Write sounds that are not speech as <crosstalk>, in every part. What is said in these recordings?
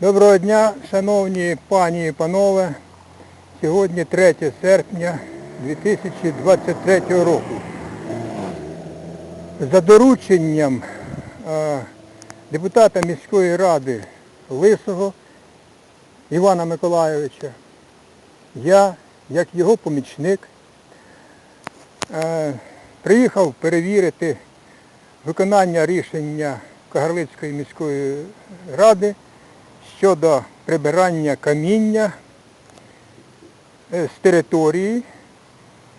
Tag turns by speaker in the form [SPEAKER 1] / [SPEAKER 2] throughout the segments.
[SPEAKER 1] Доброго дня, шановні пані і панове. Сьогодні 3 серпня 2023 року. За дорученням е, депутата міської ради Лисого Івана Миколайовича, я, як його помічник, е, приїхав перевірити виконання рішення Кагарлицької міської ради щодо прибирання каміння е, з території,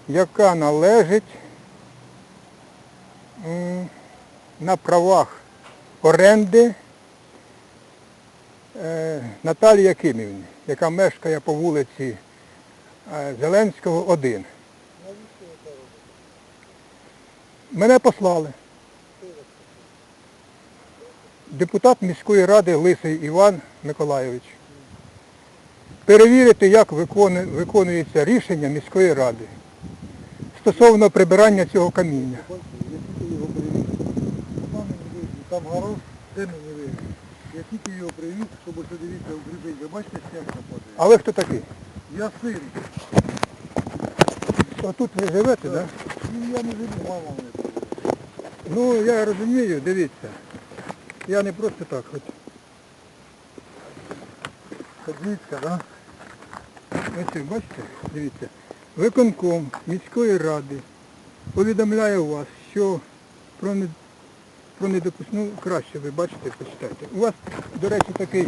[SPEAKER 1] яка належить на правах оренди е, Наталії Якимівні, яка мешкає по вулиці е, Зеленського, 1. Мене послали. Депутат міської ради Лисий Іван Миколайович. Перевірити, як виконується рішення міської ради стосовно прибирання цього каміння.
[SPEAKER 2] Там гараж, де мені вийде. Я тільки його привіз, щоб ось дивіться у гриби. Ви бачите, стяжка падає?
[SPEAKER 1] А ви хто такий?
[SPEAKER 2] Я син.
[SPEAKER 1] А тут ви живете, так? Да?
[SPEAKER 2] Ну, я не живу, мама мене.
[SPEAKER 1] Ну, я розумію, дивіться. Я не просто так хоч.
[SPEAKER 2] Подивіться, да?
[SPEAKER 1] Ось бачите, дивіться. Виконком міської ради повідомляє вас, що про, не, про недопусну, краще ви бачите, почитайте. У вас, до речі, такий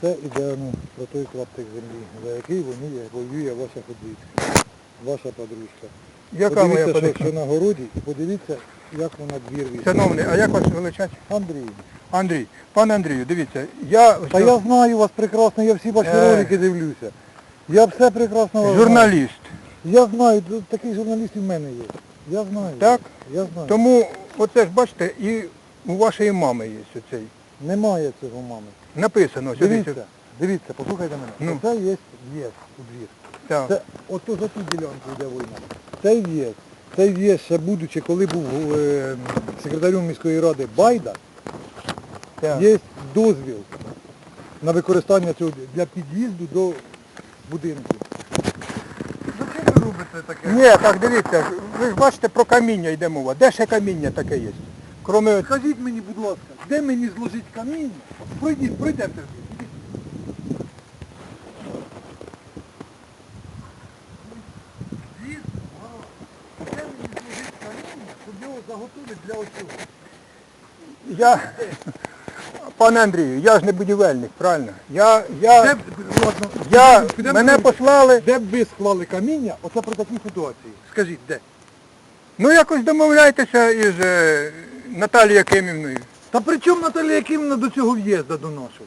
[SPEAKER 2] Це іде ну, про той клаптик землі, за який воює, воює ваша подвійка, ваша подружка.
[SPEAKER 1] Яка моя
[SPEAKER 2] подивіться, що,
[SPEAKER 1] подивка?
[SPEAKER 2] що на городі, і подивіться, як вона двір візьме.
[SPEAKER 1] Шановний, а як вас величать?
[SPEAKER 2] Андрій.
[SPEAKER 1] Андрій, пане Андрію, дивіться, я,
[SPEAKER 2] Та я знаю вас прекрасно, я всі ваші
[SPEAKER 1] Е.
[SPEAKER 2] ролики дивлюся. Я все прекрасно вас знаю.
[SPEAKER 1] журналіст.
[SPEAKER 2] Я знаю, такий журналіст і в мене є. Я знаю.
[SPEAKER 1] Так?
[SPEAKER 2] Я знаю.
[SPEAKER 1] Тому оце ж бачите, і у вашої мами є оцей.
[SPEAKER 2] Немає цього мами.
[SPEAKER 1] Написано,
[SPEAKER 2] Дивіться, дивіться, послухайте мене.
[SPEAKER 1] Ну.
[SPEAKER 2] Це є в'їзд у двір.
[SPEAKER 1] Так.
[SPEAKER 2] Це ото за ту ділянку йде війна. Цей в'їзд, цей в'їзд ще будучи, коли був е, секретарем міської ради Байда,
[SPEAKER 1] так.
[SPEAKER 2] є дозвіл на використання цього для під'їзду до будинку. Зачем ви робите таке?
[SPEAKER 1] Ні, так дивіться, ви ж бачите, про каміння йде мова. Де ще каміння таке є? Кроме
[SPEAKER 2] Скажіть мені, будь ласка, де мені зложить каміння? Пройдіть, пройдемте. Де мені зложить каміння, щоб його заготовити для оцього?
[SPEAKER 1] я. Пане Андрію, я ж не будівельник, правильно? Я, я,
[SPEAKER 2] Де б, ладно,
[SPEAKER 1] я,
[SPEAKER 2] підемо
[SPEAKER 1] мене
[SPEAKER 2] далі.
[SPEAKER 1] послали,
[SPEAKER 2] Де б ви склали каміння, оце при такій ситуації? Скажіть, де?
[SPEAKER 1] ну якось домовляйтеся із е, Наталією Якимівною.
[SPEAKER 2] Та при чому Наталія Якимівна до цього в'їзду до нашого?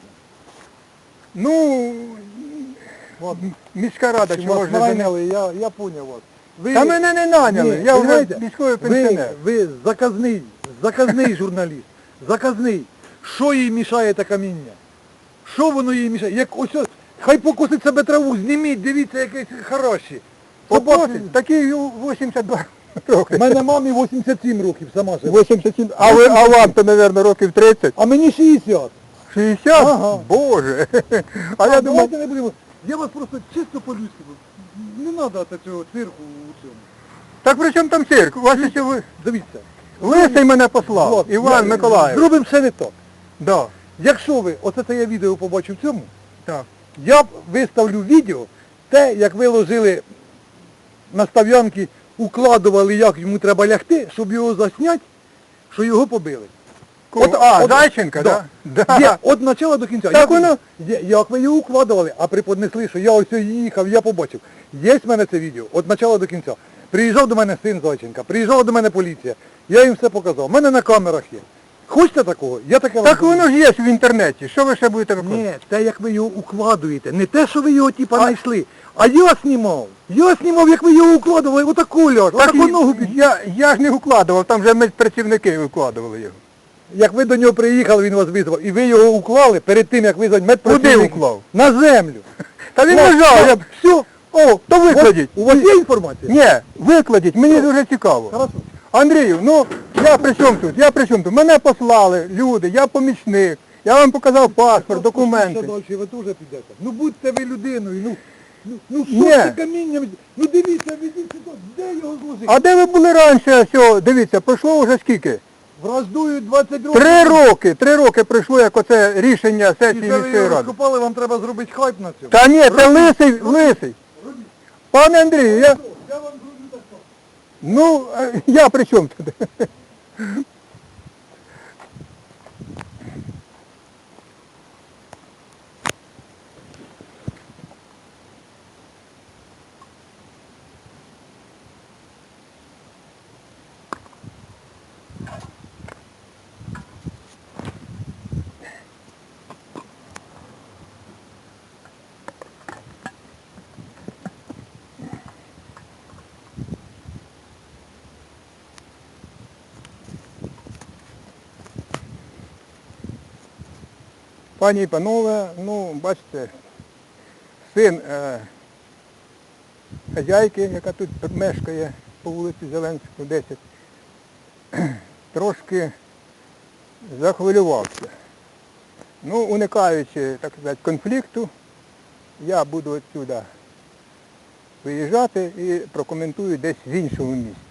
[SPEAKER 1] Ну,
[SPEAKER 2] Ладно.
[SPEAKER 1] міська рада чого
[SPEAKER 2] Вас
[SPEAKER 1] ж не
[SPEAKER 2] я, я поняв вас. Ви,
[SPEAKER 1] Та мене не наняли,
[SPEAKER 2] Ні,
[SPEAKER 1] я вже
[SPEAKER 2] понимаєте,
[SPEAKER 1] військовий пенсіонер.
[SPEAKER 2] Ви, ви заказний, заказний журналіст, заказний. Що їй мішає те каміння? Що воно їй мішає? Як ось, ось хай покусить себе траву, зніміть, дивіться, якесь хороші.
[SPEAKER 1] Попросить, такі 82
[SPEAKER 2] У мене мамі 87 років, сама живе.
[SPEAKER 1] 87, а, ви, а вам то, мабуть, років 30.
[SPEAKER 2] А мені 60.
[SPEAKER 1] 60?
[SPEAKER 2] Ага.
[SPEAKER 1] Боже. <laughs> А я думав,
[SPEAKER 2] давайте не будемо. Я вас просто чисто по-людськи. Не треба цього цирку у цьому.
[SPEAKER 1] так при чому там цирк? У вас ще ви...
[SPEAKER 2] Дивіться.
[SPEAKER 1] Лисий мене послав,
[SPEAKER 2] От,
[SPEAKER 1] Іван
[SPEAKER 2] я-
[SPEAKER 1] Миколаївич.
[SPEAKER 2] Зробимо все не так.
[SPEAKER 1] Да.
[SPEAKER 2] Якщо ви, оце це я відео побачив в цьому,
[SPEAKER 1] Так.
[SPEAKER 2] я б виставлю відео, те, як ви ложили на став'янки, укладували, як йому треба лягти, щоб його засняти, що його побили.
[SPEAKER 1] От, а, Зайченка,
[SPEAKER 2] да.
[SPEAKER 1] да? Да.
[SPEAKER 2] Є, от начала до кінця.
[SPEAKER 1] Так
[SPEAKER 2] як,
[SPEAKER 1] воно-
[SPEAKER 2] є- як ви його укладували, а приподнесли, що я ось їхав, я побачив. Є в мене це відео, от начала до кінця. Приїжджав до мене син Зайченка, приїжджала до мене поліція. Я їм все показав. У мене на камерах є. Хочете такого? Я таке вам
[SPEAKER 1] Так
[SPEAKER 2] покажу.
[SPEAKER 1] воно ж є в інтернеті. Що ви ще будете виконувати?
[SPEAKER 2] Ні, те, як ви його укладуєте. Не те, що ви його типа знайшли, а я знімав. Я знімав, як ви його укладували, отаку ляж,
[SPEAKER 1] Так
[SPEAKER 2] отаку ногу під...
[SPEAKER 1] я, я ж не укладував, там вже медпрацівники викладували його.
[SPEAKER 2] як ви до нього приїхали, він вас визвав, і ви його уклали перед тим, як визвати медпрацівника.
[SPEAKER 1] Куди уклав?
[SPEAKER 2] На землю.
[SPEAKER 1] Та він лежав, я... все, о, то викладіть.
[SPEAKER 2] У вас є інформація?
[SPEAKER 1] Ні, викладіть, мені дуже цікаво.
[SPEAKER 2] Хорошо.
[SPEAKER 1] Андрію, ну я при чому тут? Я при чому тут? Мене послали люди, я помічник, я вам показав паспорт, документи.
[SPEAKER 2] Далі ви теж підете. Ну будьте ви людиною, ну, ну, ну що
[SPEAKER 1] Ні.
[SPEAKER 2] це камінням? Ну дивіться, ведіть сюди, де його зложити?
[SPEAKER 1] А де ви були раніше? Все, дивіться, пройшло вже скільки?
[SPEAKER 2] Враждую 20 років.
[SPEAKER 1] Три роки, три роки пройшло, як оце рішення
[SPEAKER 2] І
[SPEAKER 1] сесії
[SPEAKER 2] це ви
[SPEAKER 1] міської
[SPEAKER 2] його
[SPEAKER 1] ради.
[SPEAKER 2] розкопали, вам треба зробити хайп на цьому.
[SPEAKER 1] Та ні, це лисий, лисий. Пане Андрію, я...
[SPEAKER 2] Я вам зроблю так. само.
[SPEAKER 1] Ну, е, я при чому тут? Пані і панове, ну, бачите, син е, хазяйки, яка тут мешкає по вулиці Зеленського, 10, <clears throat> трошки захвилювався. Ну, уникаючи, так сказати, конфлікту, я буду відсюди виїжджати і прокоментую десь в іншому місці.